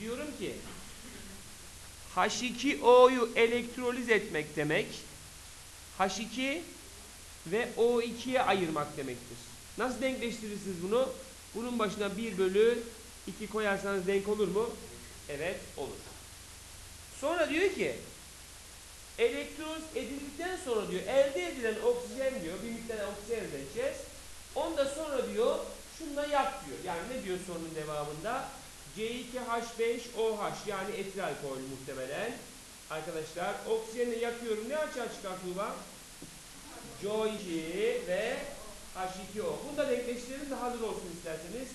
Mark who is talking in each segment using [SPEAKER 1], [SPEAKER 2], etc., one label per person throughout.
[SPEAKER 1] Diyorum ki H2O'yu elektroliz etmek demek H2 ve O2'ye ayırmak demektir. Nasıl denkleştirirsiniz bunu? Bunun başına 1 bölü 2 koyarsanız denk olur mu? Evet olur. Sonra diyor ki elektroz edildikten sonra diyor elde edilen oksijen diyor bir miktar oksijen elde edeceğiz. Ondan sonra diyor şununla yak diyor. Yani ne diyor sorunun devamında? C2H5OH yani etil alkol muhtemelen. Arkadaşlar oksijeni yakıyorum. Ne açığa çıkar Tuğba? CO2 ve H2O. Bunu da denkleştirelim de hazır olsun isterseniz.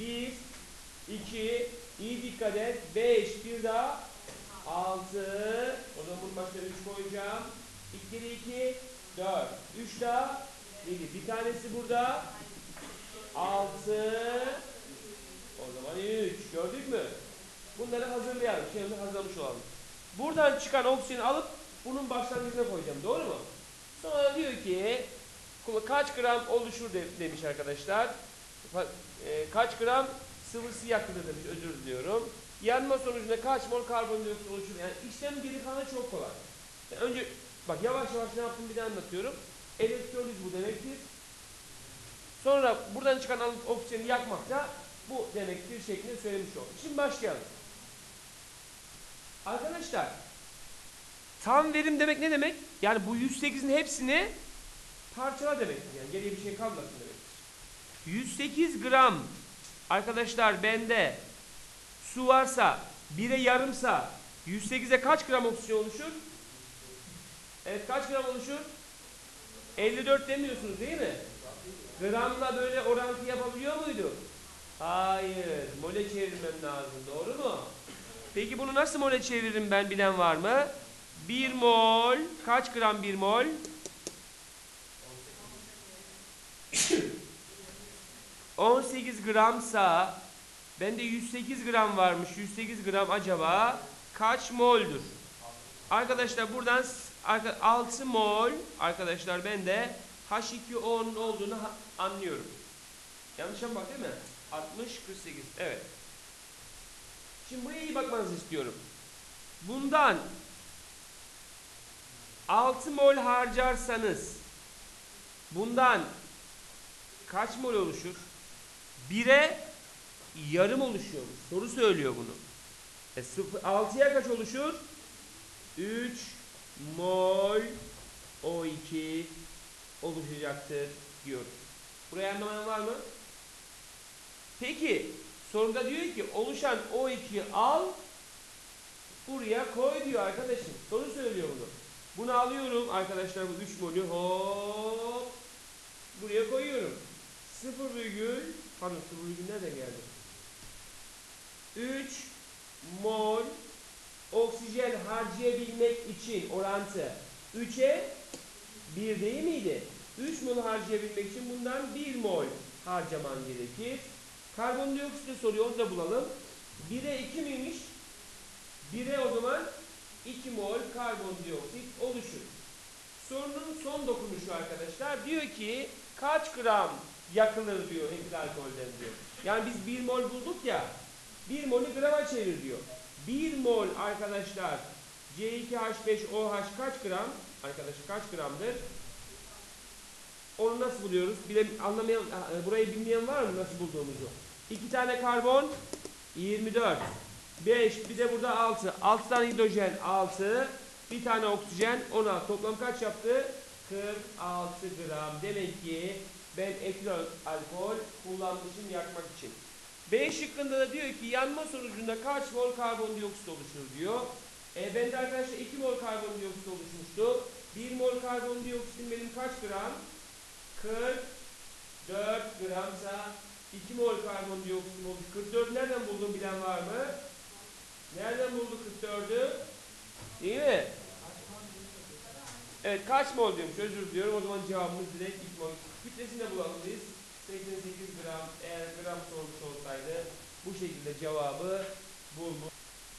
[SPEAKER 1] 1, 2, iyi dikkat et. 5, bir daha 6. O zaman bunun başına 3 koyacağım. 2 kere 2, 4. 3 daha 7. Bir tanesi burada. 6. O zaman 3. Gördük mü? Bunları hazırlayalım. Şimdi hazırlamış olalım. Buradan çıkan oksijeni alıp bunun başlangıcına koyacağım. Doğru mu? Sonra diyor ki kaç gram oluşur de- demiş arkadaşlar. E, kaç gram sıvısı yakılır demiş. Özür diliyorum. Yanma sonucunda kaç mol karbondioksit oluşur? Yani işlem geri kalanı çok kolay. Yani önce bak yavaş yavaş ne yaptım bir de anlatıyorum. Elektroliz bu demektir. Sonra buradan çıkan oksijeni yakmak da bu demektir şeklinde söylemiş oldum. Şimdi başlayalım. Arkadaşlar tam verim demek ne demek? Yani bu 108'in hepsini parçala demektir. Yani geriye bir şey kalmasın demektir. 108 gram arkadaşlar bende su varsa 1'e yarımsa 108'e kaç gram oksijen oluşur? Evet kaç gram oluşur? 54 demiyorsunuz değil mi? Gramla böyle orantı yapabiliyor muydu? Hayır. Mole çevirmem lazım. Doğru mu? Peki bunu nasıl mole çeviririm ben bilen var mı? 1 mol. Kaç gram 1 mol? ...18 gramsa... ...bende 108 gram varmış... ...108 gram acaba... ...kaç moldur? Arkadaşlar buradan... s- arka- ...6 mol... ...arkadaşlar bende... ...H2O'nun olduğunu anlıyorum. Yanlış mı bak değil mi? 60, 48. Evet. Şimdi buraya iyi bakmanızı istiyorum. Bundan 6 mol harcarsanız bundan kaç mol oluşur? 1'e yarım oluşuyormuş. Soru söylüyor bunu. E, 6'ya kaç oluşur? 3 mol O2 oluşacaktır diyoruz. Burayı anlamayan var mı? Peki soruda diyor ki oluşan O2'yi al buraya koy diyor arkadaşım. Soru söylüyor bunu. Bunu alıyorum arkadaşlar bu 3 molü hop buraya koyuyorum. 0 virgül pardon 0 virgül nereden geldi? 3 mol oksijen harcayabilmek için orantı 3'e 1 değil miydi? 3 mol harcayabilmek için bundan 1 mol harcaman gerekir. Karbondioksit de soruyor onu da bulalım. 1'e 2 miymiş? 1'e o zaman 2 mol karbondioksit oluşur. Sorunun son dokunuşu arkadaşlar. Diyor ki kaç gram yakılır diyor etil alkolden diyor. Yani biz 1 mol bulduk ya 1 molü grama çevir diyor. 1 mol arkadaşlar C2H5OH kaç gram? Arkadaşlar kaç gramdır? Onu nasıl buluyoruz? Bile, anlamayan, e, burayı bilmeyen var mı nasıl bulduğumuzu? 2 tane karbon 24. 5 bir de burada 6. 6 tane hidrojen 6. Bir tane oksijen 16. Toplam kaç yaptı? 46 gram. Demek ki ben etil alkol kullanmışım yakmak için. B şıkkında da diyor ki yanma sonucunda kaç mol karbondioksit oluşur diyor. E, bende arkadaşlar 2 mol karbondioksit oluşmuştu. 1 mol karbondioksitin benim kaç gram? 44 gramsa 2 mol karbondioksit oldu. 44 nereden buldun bilen var mı? Nereden bulduk 44'ü? Değil mi? Evet kaç mol diyormuş özür diliyorum. O zaman cevabımız direkt 2 mol. Kütlesini de bulalım biz. 88 gram eğer gram sormuş olsaydı bu şekilde cevabı bulmuş.